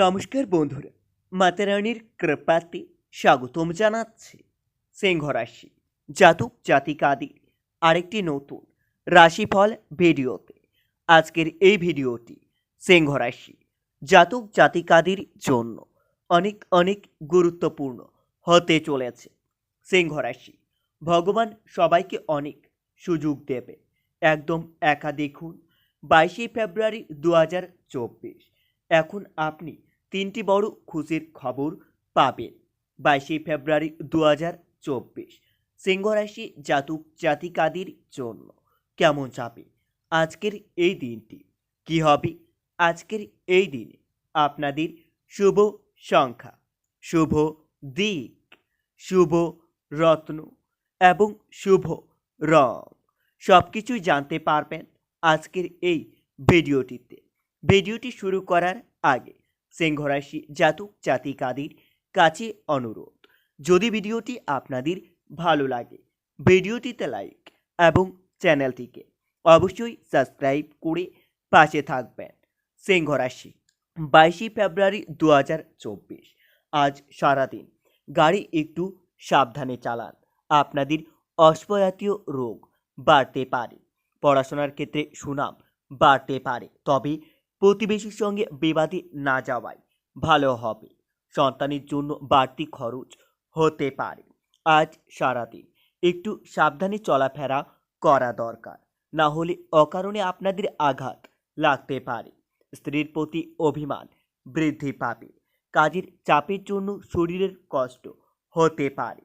নমস্কার বন্ধুরা মাতারানির কৃপাতে স্বাগতম জানাচ্ছি সিংহ রাশি জাতক জাতিকাদের আরেকটি নতুন রাশিফল ভিডিওতে। আজকের এই ভিডিওটি সিংহ রাশি জাতক জাতিকাদের জন্য অনেক অনেক গুরুত্বপূর্ণ হতে চলেছে। সিংহ রাশি ভগবান সবাইকে অনেক সুযোগ দেবে। একদম একা দেখুন বাইশে ফেব্রুয়ারি দু হাজার চব্বিশ। এখন আপনি তিনটি বড় খুশির খবর পাবেন। বাইশে ফেব্রুয়ারি দু হাজার চব্বিশ, সিংহরাশি জাতক জাতিকাদের জন্য। কেমন যাবে আজকের এই দিনটি? কি হবে আজকের এই দিনে? আপনাদের শুভ সংখ্যা, শুভ দিক, শুভ রত্ন এবং শুভ রং। সব কিছুই জানতে পারবেন আজকের এই ভিডিওটিতে। ভিডিওটি শুরু করার আগে সিংহরাশি জাতক জাতিকাদের কাছে অনুরোধ, যদি ভিডিওটি আপনাদের ভালো লাগে, ভিডিওটিতে লাইক এবং চ্যানেলটিকে অবশ্যই সাবস্ক্রাইব করে পাশে থাকবেন। সিংহরাশি, বাইশে ফেব্রুয়ারি দু হাজার চব্বিশ, আজ সারাদিন গাড়ি একটু সাবধানে চালান, আপনাদের অস্পজাতীয় রোগ বাড়তে পারে, পড়াশোনার ক্ষেত্রে সুনাম বাড়তে পারে, তবে প্রতিবেশীর সঙ্গে বিবাদে না যাওয়াই ভালো হবে। সন্তানের জন্য বাড়তি খরচ হতে পারে। আজ সারাদিন একটু সাবধানে চলাফেরা করা দরকার। না হলে অকারণে আপনাদের আঘাত লাগতে পারে। স্ত্রীর প্রতি অভিমান বৃদ্ধি পাবে। কাজের চাপের জন্য শরীরের কষ্ট হতে পারে।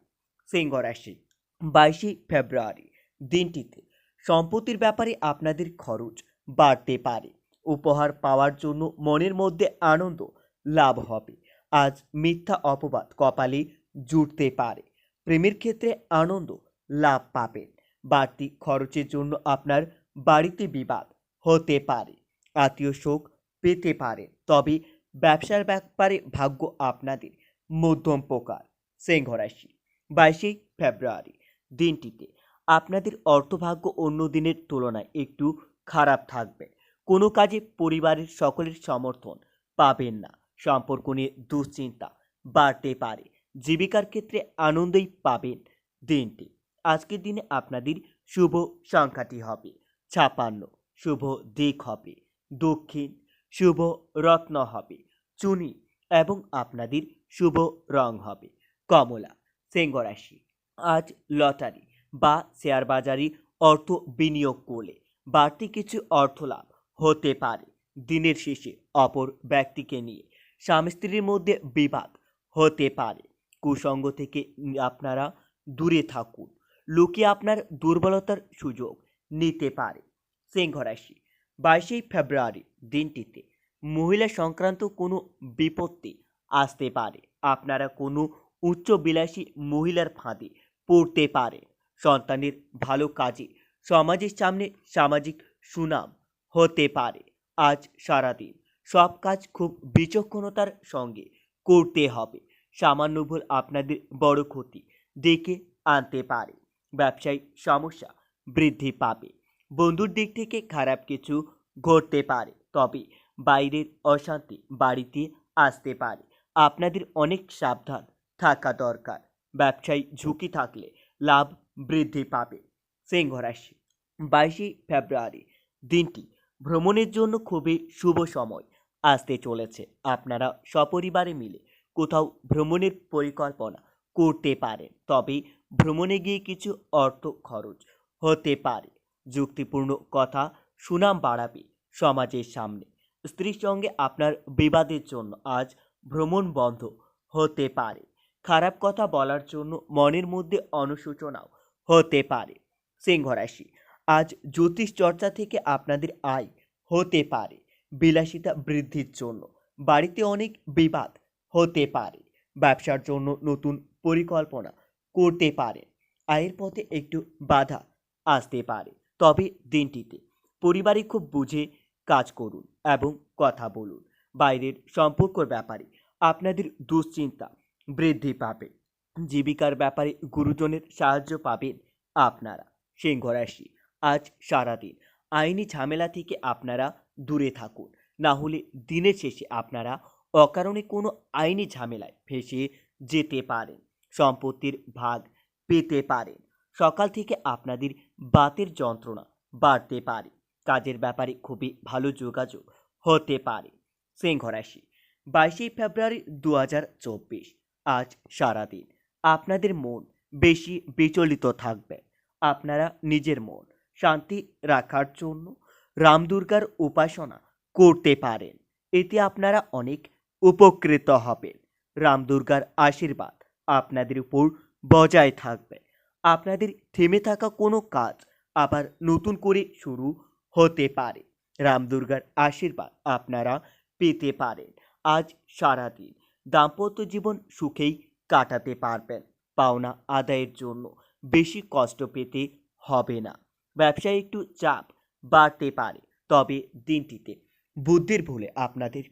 সিংহ রাশি, বাইশে ফেব্রুয়ারি। দিনটিতে সম্পত্তির ব্যাপারে আপনাদের খরচ বাড়তে পারে। উপহার পাওয়ার জন্য মনের মধ্যে আনন্দ লাভ হবে। আজ মিথ্যা অপবাদ কপালে জুটতে পারে। প্রেমের ক্ষেত্রে আনন্দ লাভ পাবেন। বাড়তি খরচের জন্য আপনার বাড়িতে বিবাদ হতে পারে। আত্মীয় শোক পেতে পারে। তবে ব্যবসার ব্যাপারে ভাগ্য আপনাদের মধ্যম প্রকার। সিংহ রাশি, বাইশে ফেব্রুয়ারি। দিনটিতে আপনাদের অর্থভাগ্য অন্য দিনের তুলনায় একটু খারাপ থাকবে। কোনো কাজে পরিবারের সকলের সমর্থন পাবেন না। সম্পর্ক নিয়ে দুশ্চিন্তা বাড়তে পারে। জীবিকার ক্ষেত্রে আনন্দই পাবেন দিনটি। আজকের দিনে আপনাদের শুভ সংখ্যাটি হবে ছাপান্ন, শুভ দিক হবে দক্ষিণ, শুভ রত্ন হবে চুনি এবং আপনাদের শুভ রং হবে কমলা, সিংহ রাশি। আজ লটারি বা শেয়ার বাজারে অর্থ বিনিয়োগ করলে বাড়তি কিছু অর্থ লাভ হতে পারে। দিনের শেষে অপর ব্যক্তিকে নিয়ে স্বামী স্ত্রীর মধ্যে বিবাদ হতে পারে। কুসঙ্গ থেকে আপনারা দূরে থাকুন। লোকে আপনার দুর্বলতার সুযোগ নিতে পারে। সিংহ রাশি বাইশে ফেব্রুয়ারি দিনটিতে মহিলা সংক্রান্ত কোনো বিপত্তি আসতে পারে। আপনারা কোনো উচ্চ বিলাসী মহিলার ফাঁদে পড়তে পারে। সন্তানের ভালো কাজে সমাজের সামনে সামাজিক সুনাম হতে পারে। আজ সারাদিন সব কাজ খুব বিচক্ষণতার সঙ্গে করতে হবে। সামান্য ভুল আপনাদের বড় ক্ষতি ডেকে আনতে পারে। ব্যবসায়িক সমস্যা বৃদ্ধি পাবে। বন্ধুর দিক থেকে খারাপ কিছু ঘটতে পারে, তবে বাইরের অশান্তি বাড়িতে আসতে পারে। আপনাদের অনেক সাবধান থাকা দরকার। ব্যবসায়ী ঝুঁকি থাকলে লাভ বৃদ্ধি পাবে। সিংহ রাশি বাইশে ফেব্রুয়ারি, দিনটি ভ্রমণের জন্য খুবই শুভ সময় আসতে চলেছে। আপনারা সপরিবারে মিলে কোথাও ভ্রমণের পরিকল্পনা করতে পারেন, তবে ভ্রমণে গিয়ে কিছু অর্থ খরচ হতে পারে। যুক্তিপূর্ণ কথা, সুনাম বাড়াবে সমাজের সামনে। স্ত্রীর সঙ্গে আপনার বিবাদের জন্য আজ ভ্রমণ বন্ধ হতে পারে। খারাপ কথা বলার জন্য মনের মধ্যে অনুশোচনাও হতে পারে। সিংহ রাশি আজ জ্যোতিষ চর্চা থেকে আপনাদের আয় হতে পারে। বিলাসিতা বৃদ্ধির জন্য বাড়িতে অনেক বিবাদ হতে পারে। ব্যবসার জন্য নতুন পরিকল্পনা করতে পারে। আয়ের পথে একটু বাধা আসতে পারে। তবে দিনটিতে পরিবারে খুব বুঝে কাজ করুন এবং কথা বলুন। বাইরের সম্পর্কর ব্যাপারে আপনাদের দুশ্চিন্তা বৃদ্ধি পাবে। জীবিকার ব্যাপারে গুরুজনের সাহায্য পাবেন আপনারা। সিংহ রাশি আজ সারাদিন। আইনি ঝামেলা থেকে আপনারা দূরে থাকুন। না হলে দিনের শেষে আপনারা অকারণে কোনো আইনি ঝামেলায় ফেসে যেতে পারেন, সম্পত্তির ভাগ পেতে পারেন। সকাল থেকে আপনাদের বাতের যন্ত্রণা বাড়তে পারে। কাজের ব্যাপারে খুবই ভালো যোগাযোগ হতে পারে। সিংহ রাশি, বাইশে ফেব্রুয়ারি দু হাজার চব্বিশ, আজ সারাদিন। আপনাদের মন বেশি বিচলিত থাকবে। আপনারা নিজের মন শান্তি রাখার জন্য রামদুর্গার উপাসনা করতে পারেন। এতে আপনারা অনেক উপকৃত হবেন। রামদুর্গার আশীর্বাদ আপনাদের উপর বজায় থাকবে। আপনাদের থেমে থাকা কোনো কাজ আবার নতুন করে শুরু হতে পারে। রামদুর্গার আশীর্বাদ আপনারা পেতে পারেন। আজ সারাদিন দাম্পত্য জীবন সুখেই কাটাতে পারবেন। পাওনা আদায়ের জন্য বেশি কষ্ট পেতে হবে না। ব্যবসায় একটু চাপ বাড়তে পারে। তবে দিনটিতে বুদ্ধির ভুলে আপনাদের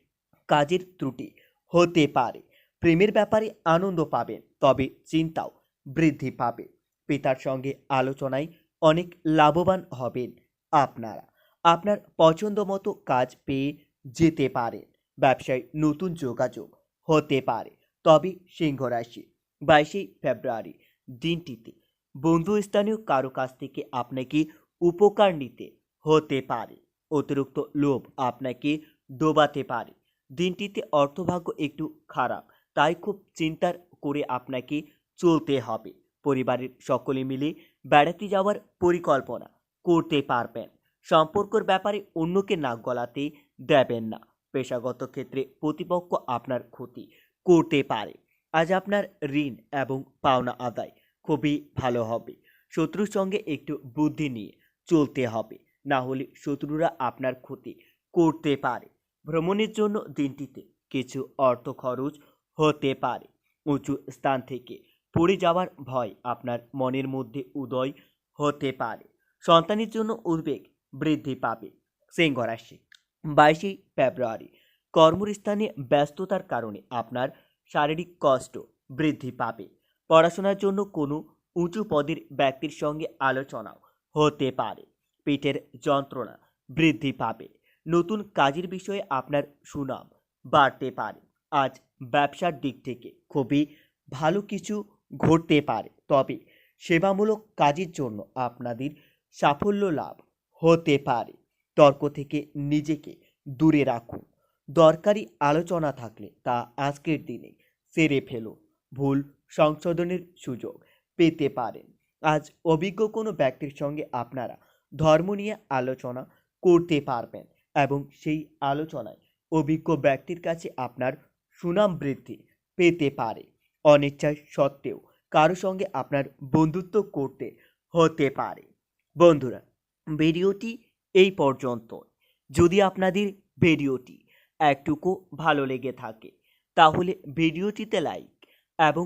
কাজের ত্রুটি হতে পারে। প্রেমের ব্যাপারে আনন্দ পাবেন, তবে চিন্তাও বৃদ্ধি পাবে। পিতার সঙ্গে আলোচনায় অনেক লাভবান হবেন আপনারা। আপনার পছন্দ মতো কাজ পেয়ে যেতে পারেন। ব্যবসায় নতুন যোগাযোগ হতে পারে। তবে সিংহ রাশি, বাইশে ফেব্রুয়ারি, দিনটিতে বন্ধুস্থানীয় কারও কাছ থেকে আপনাকে উপকার নিতে হতে পারে। অতিরিক্ত লোভ আপনাকে ডোবাতে পারে। দিনটিতে অর্থভাগ্য একটু খারাপ, তাই খুব চিন্তার করে আপনাকে চলতে হবে। পরিবারের সকলে মিলে বেড়াতে যাওয়ার পরিকল্পনা করতে পারবেন। সম্পর্কর ব্যাপারে অন্যকে নাক গলাতে দেবেন না। পেশাগত ক্ষেত্রে প্রতিপক্ষ আপনার ক্ষতি করতে পারে। আজ আপনার ঋণ এবং পাওনা আদায় খুবই ভালো হবে। শত্রুর সঙ্গে একটু বুদ্ধি নিয়ে চলতে হবে। না হলে শত্রুরা আপনার ক্ষতি করতে পারে। ভ্রমণের জন্য দিনটিতে কিছু অর্থ খরচ হতে পারে। উঁচু স্থান থেকে পড়ে যাওয়ার ভয় আপনার মনের মধ্যে উদয় হতে পারে। সন্তানের জন্য উদ্বেগ বৃদ্ধি পাবে। সিংহ রাশি, বাইশে ফেব্রুয়ারি। কর্মস্থানে ব্যস্ততার কারণে আপনার শারীরিক কষ্ট বৃদ্ধি পাবে। পড়াশোনার জন্য কোনো উঁচু পদের ব্যক্তির সঙ্গে আলোচনাও হতে পারে। পেটের যন্ত্রণা বৃদ্ধি পাবে। নতুন কাজের বিষয়ে আপনার সুনাম বাড়তে পারে। আজ ব্যবসার দিক থেকে খুবই ভালো কিছু ঘটতে পারে। তবে সেবামূলক কাজের জন্য আপনাদের সাফল্য লাভ হতে পারে। তর্ক থেকে নিজেকে দূরে রাখুন। দরকারি আলোচনা থাকলে তা আজকের দিনে সেরে ফেলুন। ভুল সংশোধনের সুযোগ পেতে পারেন। আজ অভিজ্ঞ কোনো ব্যক্তির সঙ্গে আপনারা ধর্ম নিয়ে আলোচনা করতে পারবেন এবং সেই আলোচনায় অভিজ্ঞ ব্যক্তির কাছে আপনার সুনাম বৃদ্ধি পেতে পারে। অনিচ্ছায় সত্ত্বেও কারও সঙ্গে আপনার বন্ধুত্ব করতে হতে পারে। বন্ধুরা, ভিডিওটি এই পর্যন্ত যদি আপনাদের ভিডিওটি একটুকু ভালো লেগে থাকে, তাহলে ভিডিওটিতে লাইক এবং